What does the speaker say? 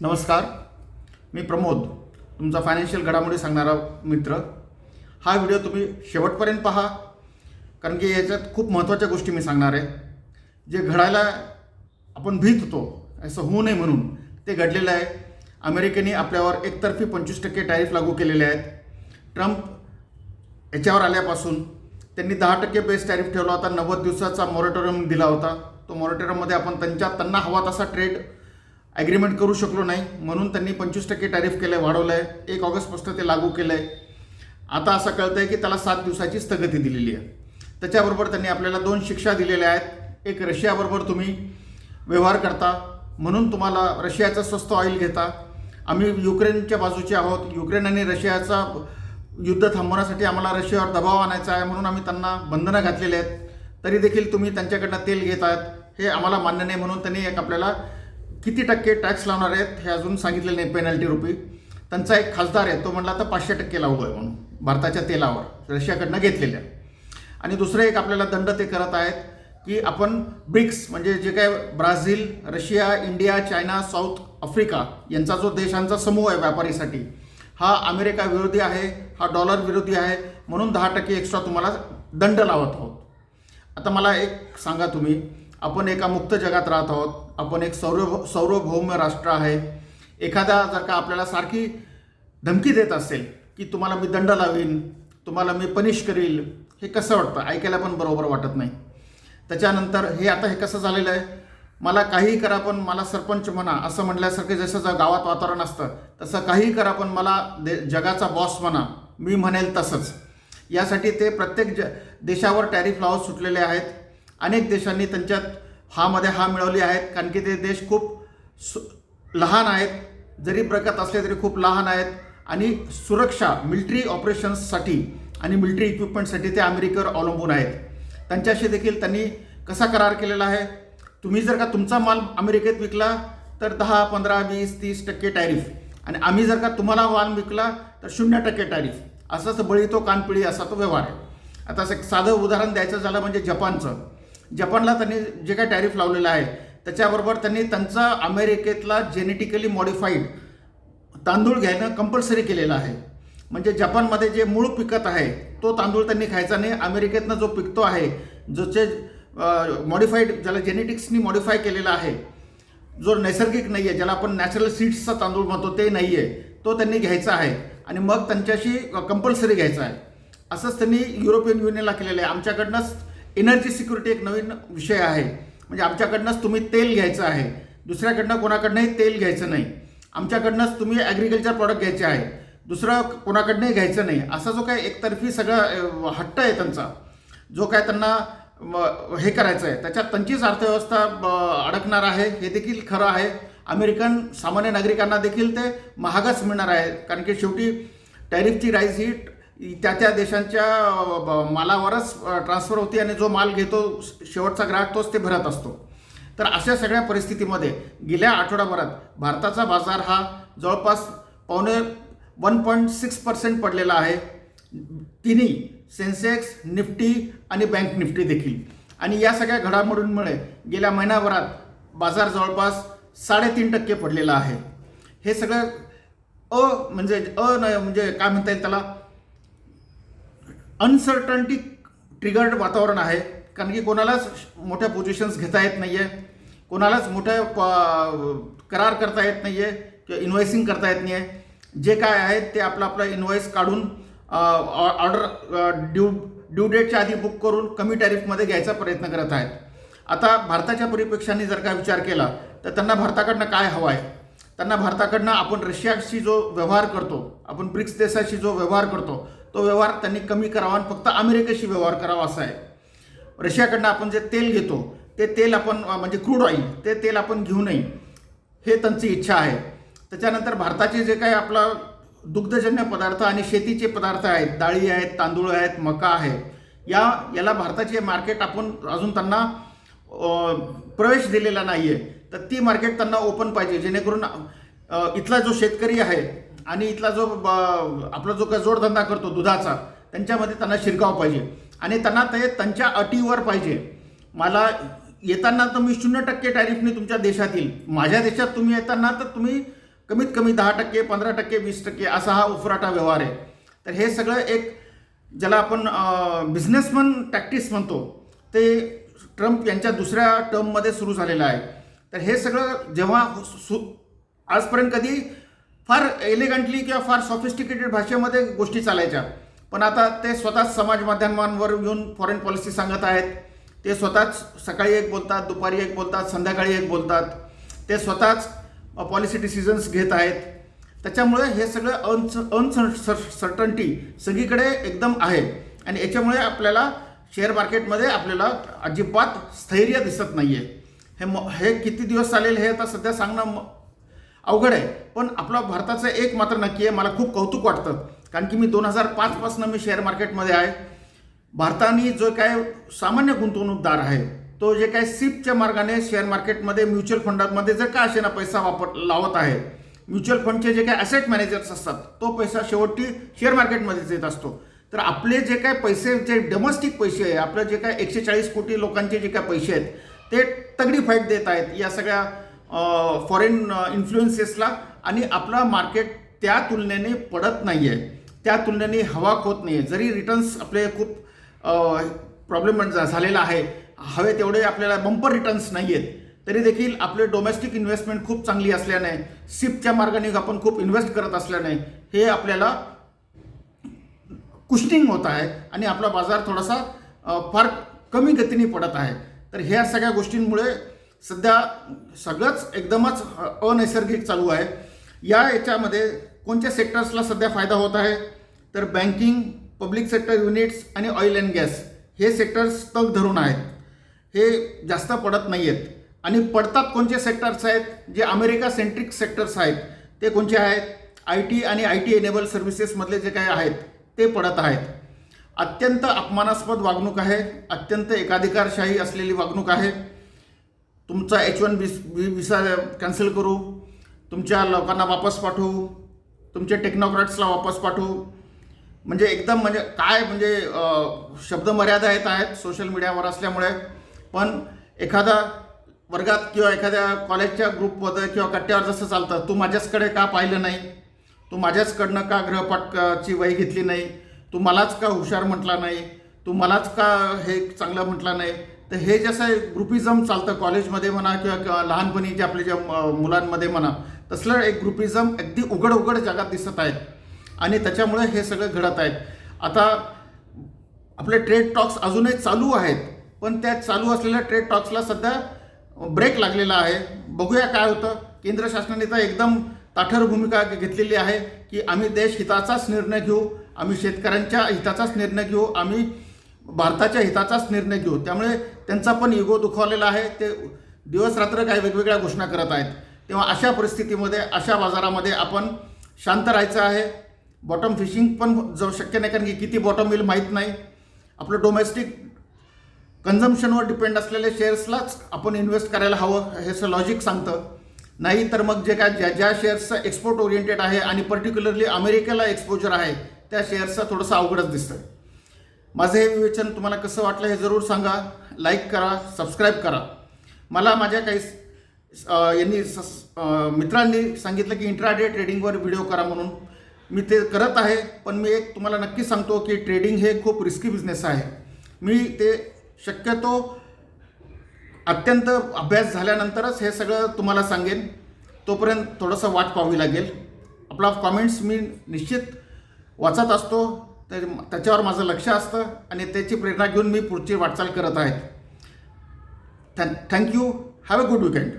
नमस्कार. मी प्रमोद तुमचा फायनान्शियल घडामोडी सांगणारा मित्र. हा व्हिडिओ तुम्ही शेवटपर्यंत पहा कारण की याच्यात खूप महत्त्वाच्या गोष्टी मी सांगणार आहे. जे घडायला आपण भीत होतो असं होऊ नये म्हणून ते घडलेलं आहे. अमेरिकेने आपल्यावर एकतर्फी पंचवीस टक्के टॅरिफ लागू केलेले आहेत. ट्रम्प याच्यावर आल्यापासून त्यांनी दहा टक्के बेस टॅरिफ ठेवला होता. नव्वद दिवसाचा मॉरेटोरियम दिला होता. तो मॉरेटोरियममध्ये आपण त्यांच्या त्यांना हवा तसा ट्रेड ॲग्रीमेंट करू शकलो नाही. म्हणून त्यांनी पंचवीस टक्के टॅरिफ केलं आहे वाढवलं आहे एक ऑगस्टपासून ते लागू केलं आहे आता असं कळतं आहे की त्याला सात दिवसाची स्थगिती दिलेली आहे. त्याच्याबरोबर त्यांनी आपल्याला दोन शिक्षा दिलेल्या आहेत. एक रशियाबरोबर तुम्ही व्यवहार करता. म्हणून तुम्हाला रशियाचं स्वस्त ऑइल घेता. आम्ही युक्रेनच्या बाजूचे आहोत. युक्रेन आणि रशियाचा युद्ध थांबवण्यासाठी आम्हाला रशियावर दबाव आणायचा आहे. म्हणून आम्ही त्यांना बंधनं घातलेली आहेत. तरी देखील तुम्ही त्यांच्याकडनं तेल घेत आहात. हे आम्हाला मान्य नाही. म्हणून त्यांनी एक आपल्याला किती टक्के टॅक्स लावणार आहेत हे अजून सांगितलेलं नाही पेनल्टी रुपी. त्यांचा एक खासदार आहे तो म्हणला तर पाचशे टक्के लावू आहे म्हणून भारताच्या तेलावर रशियाकडनं घेतलेल्या. आणि दुसरं एक आपल्याला दंड ते करत आहेत की आपण ब्रिक्स म्हणजे जे काय Brazil Russia India China South Africa यांचा जो देशांचा समूह आहे व्यापारीसाठी हा अमेरिका विरोधी आहे हा डॉलर विरोधी आहे म्हणून दहा टक्के एक्स्ट्रा तुम्हाला दंड लावत आहोत. आता मला एक सांगा तुम्ही आपण एका मुक्त जगात राहत आहोत. आपण एक सौर सार्वभौम राष्ट्र आहे. एखादा जर का आपल्याला सारखी धमकी देत असेल की तुम्हाला मी दंड लावीन तुम्हाला मी पनिश करील हे कसं वाटतं? ऐकायला पण बरोबर वाटत नाही. त्याच्यानंतर हे आता हे कसं झालेलं आहे? मला काहीही करा पण मला सरपंच म्हणा असं म्हटल्यासारखं जसं गावात वातावरण असतं तसं काहीही करा पण मला दे जगाचा बॉस म्हणा मी म्हणेल तसंच. यासाठी ते प्रत्येक ज देशावर टॅरिफ लावत सुटलेले आहेत. अनेक देशांनी त्यांच्यात हामध्ये हा मिळवली आहेत. कारण की ते देश खूप सु लहान आहेत. जरी प्रगत असले तरी खूप लहान आहेत. आणि सुरक्षा मिलिटरी ऑपरेशन्ससाठी आणि मिलिटरी इक्विपमेंटसाठी ते अमेरिकेवर अवलंबून आहेत. त्यांच्याशी देखील त्यांनी कसा करार केलेला आहे? तुम्ही जर का तुमचा माल अमेरिकेत विकला तर दहा पंधरा वीस तीस टक्के टॅरिफ. आणि आम्ही जर का तुम्हाला माल विकला तर शून्य टक्के टॅरिफ. असंच बळी तो कानपिळी असा तो व्यवहार आहे. आता असं एक साधं उदाहरण द्यायचं झालं म्हणजे जपानचं. जपानला त्यांनी जे काही टॅरिफ लावलेलं आहे त्याच्याबरोबर त्यांनी त्यांचा अमेरिकेतला जेनेटिकली मॉडिफाईड तांदूळ घ्यायनं कंपल्सरी केलेलं आहे. म्हणजे जपानमध्ये जे मूळ पिकत आहे तो तांदूळ त्यांनी खायचा नाही. अमेरिकेतनं जो पिकतो आहे ज्याचे मॉडिफाईड ज्याला जेनेटिक्सनी मॉडिफाय केलेला आहे जो नैसर्गिक नाही आहे ज्याला आपण नॅचरल सीड्सचा तांदूळ म्हणतो ते नाही आहे तो त्यांनी घ्यायचा आहे. आणि मग त्यांच्याशी कंपल्सरी घ्यायचा आहे. असंच त्यांनी युरोपियन युनियनला केलेलं आहे. आमच्याकडनंच एनर्जी सिक्युरिटी एक नवीन विषय आहे. म्हणजे आमच्याकडनंच तुम्ही तेल घ्यायचं आहे. दुसऱ्याकडनं कोणाकडनंही तेल घ्यायचं नाही. आमच्याकडनंच तुम्ही ॲग्रिकल्चर प्रॉडक्ट घ्यायचे आहे. दुसरं कोणाकडनंही घ्यायचं नाही. असा जो काय एकतर्फी सगळा हट्ट आहे त्यांचा. जो काय त्यांना हे करायचं आहे त्याच्यात त्यांचीच अर्थव्यवस्था ब, अडकणार आहे. हे देखील खरं आहे. अमेरिकन सामान्य नागरिकांना देखील ते महागच मिळणार आहे. कारण की शेवटी टॅरिफची राईज ही त्या त्या देशांच्या ब, मालावरच ट्रान्सफर होते आणि जो माल घेतो शेवटचा ग्राहक तोच ते भरत असतो. तर अशा सगळ्या परिस्थितीमध्ये गेल्या आठवड्याभरात भारताचा बाजार हा जवळपास पावणे वन पॉईंट सिक्स पर्सेंट पडलेला आहे. तिन्ही सेन्सेक्स निफ्टी आणि बँक निफ्टी देखील. आणि या सगळ्या घडामोडींमुळे गेल्या महिन्याभरात बाजार जवळपास साडेतीन टक्के पडलेला आहे. हे सगळं अ म्हणजे अ म्हणजे काय म्हणता येईल त्याला? अनसर्टन्टी ट्रिगर्ड वातावरण आहे. कारण की कोणालाच मोठ्या पोझिशन्स घेता येत नाही आहे कोणालाच मोठ्या प- करार करता येत नाही आहे किंवा इन्व्हॉइसिंग करता येत नाही आहे जे काय आहे ते आपलं आपलं इन्व्हॉइस काढून ऑर्डर ड्यू ड्यू डेटच्या आधी बुक करून कमी टॅरिफमध्ये घ्यायचा प्रयत्न करत आहेत. आता भारताच्या परिप्रेक्षाने जर का विचार केला तर त्यांना भारताकडनं काय हवं आहे? त्यांना भारताकडनं आपण रशियाशी जो व्यवहार करतो आपण ब्रिक्स देशाशी जो व्यवहार करतो तो व्यवहार त्यांनी कमी करावा आणि फक्त अमेरिकेशी व्यवहार करावा असा आहे. रशियाकडनं आपण जे तेल घेतो ते तेल आपण म्हणजे क्रूड ऑइल ते तेल आपण घेऊ नये हे त्यांची इच्छा आहे. त्याच्यानंतर भारताचे जे काही आपला दुग्धजन्य पदार्थ आणि शेतीचे पदार्थ आहेत डाळी आहेत तांदूळ आहेत मका आहे या याला भारताचे मार्केट आपण अजून त्यांना प्रवेश दिलेला नाही आहे तर ती मार्केट त्यांना ओपन पाहिजे जेणेकरून इथला जो शेतकरी आहे आणि इथला जो ब- आपला जो काय जोडधंदा करतो दुधाचा त्यांच्यामध्ये त्यांना शिरकाव पाहिजे. आणि त्यांना ते त्यांच्या अटीवर पाहिजे. मला येताना तर मी शून्य टक्के टॅरिफने तुमच्या देशातील माझ्या देशात तुम्ही येताना तर तुम्ही कमीत कमी दहा टक्के पंधरा टक्के वीस टक्के असा हा उफराटा व्यवहार आहे. तर हे सगळं एक ज्याला आपण बिझनेसमन टॅक्टिस म्हणतो ते ट्रम्प यांच्या दुसऱ्या टर्ममध्ये सुरू झालेलं आहे. तर हे सगळं जेव्हा हो- सु आजपर्यंत कधी फार एलिगंटली किंवा फार सॉफिस्टिकेटेड भाषेमध्ये गोष्टी चालायच्या. पण आता ते स्वतःच समाज माध्यमांवर येऊन फॉरेन पॉलिसी सांगत आहेत. ते स्वतःच सकाळी एक बोलतात दुपारी एक बोलतात संध्याकाळी एक बोलतात. ते स्वतःच पॉलिसी डिसिजन्स घेत आहेत. त्याच्यामुळे हे सगळं अनस अनसर्टन्टी सगळीकडे एकदम आहे. आणि याच्यामुळे आपल्याला शेअर मार्केटमध्ये आपल्याला अजिबात स्थैर्य दिसत नाही आहे हे म हे किती दिवस चालेल हे आता सध्या सांगणं अवघड आहे. पण आपला भारताचं एक मात्र नक्की आहे मला खूप कौतुक वाटतं. कारण की मी दोन हजार पाचपासनं मी शेअर मार्केटमध्ये आहे. भारताने जो काय सामान्य गुंतवणूकदार आहे तो जे काय सिपच्या मार्गाने शेअर मार्केटमध्ये म्युच्युअल फंडामध्ये जर का असे ना पैसा वापर लावत आहे म्युच्युअल फंडचे जे काय असेट मॅनेजर्स असतात तो पैसा शेवटी शेअर मार्केटमध्येच येत असतो. तर आपले जे काय पैसे जे डोमेस्टिक पैसे आहे आपलं जे काय एकशे चाळीस कोटी लोकांचे जे काय पैसे आहेत ते तगडी फाईट देत आहेत या सगळ्या फॉरेन इन्फ्लुएन्सेसला आणि आपला मार्केट त्या तुलनेने पडत नाही आहे त्या तुलनेने हवा होत नाही आहे जरी रिटर्न्स आपले खूप प्रॉब्लेम म्हणजे झालेला आहे हवे तेवढे आपल्याला बंपर रिटर्न्स नाही आहेत तरी देखील आपले डोमेस्टिक इन्व्हेस्टमेंट खूप चांगली असल्याने सिपच्या मार्गाने आपण खूप इन्व्हेस्ट करत असल्याने हे आपल्याला कुशनिंग होत आहे. आणि आपला बाजार थोडासा फार कमी गतीने पडत आहे. तर ह्या सगळ्या गोष्टींमुळे सध्या सगळंच एकदमच अनैसर्गिक चालू आहे. या याच्यामध्ये कोणत्या सेक्टर्सला सध्या फायदा होत आहे? तर बँकिंग पब्लिक सेक्टर युनिट्स आणि ऑइल अँड गॅस हे सेक्टर्स तग धरून आहेत. हे जास्त पडत नाही आहेत आणि पडतात कोणते सेक्टर्स आहेत? जे अमेरिका सेंट्रिक सेक्टर्स आहेत ते कोणते आहेत? आय टी आणि आय टी एनेबल सर्व्हिसेसमधले जे काही आहेत ते पडत आहेत. अत्यंत अपमानास्पद वागणूक आहे अत्यंत एकाधिकारशाही असलेली वागणूक आहे. तुमचा एच वन विस वि विसा कॅन्सल करू तुमच्या लोकांना वापस पाठवू तुमच्या टेक्नॉक्रॅट्सला वापस पाठवू. म्हणजे एकदम म्हणजे काय म्हणजे शब्दमर्यादा शब्द मर्यादा येत आहेत सोशल मीडियावर असल्यामुळे. पण एखादा वर्गात किंवा एखाद्या कॉलेजच्या ग्रुपमध्ये किंवा कट्ट्यावर जसं चालतं तू माझ्याचकडे का पाहिलं नाही? तू माझ्याचकडनं का गृहपाठची वही घेतली नाही? तू मलाच का हुशार म्हटला नाही? तू मलाच का हे चांगलं म्हटला नाही? तर हे जसं ग्रुपिझम चालतं कॉलेजमध्ये म्हणा किंवा लहानपणी जे आपल्या ज्या मुलांमध्ये म्हणा तसलं एक ग्रुपिझम अगदी उघड उघड जगात दिसत आहेत आणि त्याच्यामुळे हे सगळं घडत आहेत आता आपले ट्रेड टॉक्स अजूनही चालू आहेत पण त्या चालू असलेल्या ट्रेड टॉक्सला सध्या ब्रेक लागलेला आहे. बघूया काय होतं. केंद्र शासनाने तर एकदम ताठर भूमिका घेतलेली आहे की आम्ही देश हिताचाच निर्णय घेऊ. आम्ही शेतकऱ्यांच्या हिताचाच निर्णय घेऊ आम्ही भारताच्या हिताचाच निर्णय घेऊ. त्यामुळे त्यांचा पण इगो दुखावलेला आहे. ते दिवस रात्र काही वेगवेगळ्या घोषणा करत आहेत. तेव्हा अशा परिस्थितीमध्ये अशा बाजारामध्ये आपण शांत राहायचं आहे. बॉटम फिशिंग पण जाऊ शक्य नाही कारण की किती बॉटम येईल माहीत नाही. आपलं डोमेस्टिक कन्झम्पशनवर डिपेंड असलेल्या शेअर्सलाच आपण इन्व्हेस्ट करायला हवं हे असं लॉजिक सांगतं. नाही तर मग जे काय ज्या ज्या शेअर्सचं एक्सपोर्ट ओरिएंटेड आहे आणि पर्टिक्युलरली अमेरिकेला एक्सपोजर आहे त्या शेअर्सचा थोडंसं अवघडच दिसतं माझं हे विवेचन तुम्हाला कसं वाटलं हे जरूर सांगा. लाईक करा सबस्क्राईब करा. मला माझ्या काही यांनी सस- मित्रांनी सांगितलं की इंट्राडे ट्रेडिंगवर व्हिडिओ करा म्हणून. मी ते करत आहे पण मी एक तुम्हाला नक्की सांगतो की ट्रेडिंग हे खूप रिस्की बिझनेस आहे. मी ते शक्यतो अत्यंत अभ्यास झाल्यानंतरच हे सगळं तुम्हाला सांगेन. तोपर्यंत थोडंसं वाट पाहावी लागेल. आपला कॉमेंट्स मी निश्चित वाचत असतो तर त्याच्यावर माझं लक्ष असतं आणि त्याची प्रेरणा घेऊन मी पुढची वाटचाल करत आहे. Thank thank you have a good weekend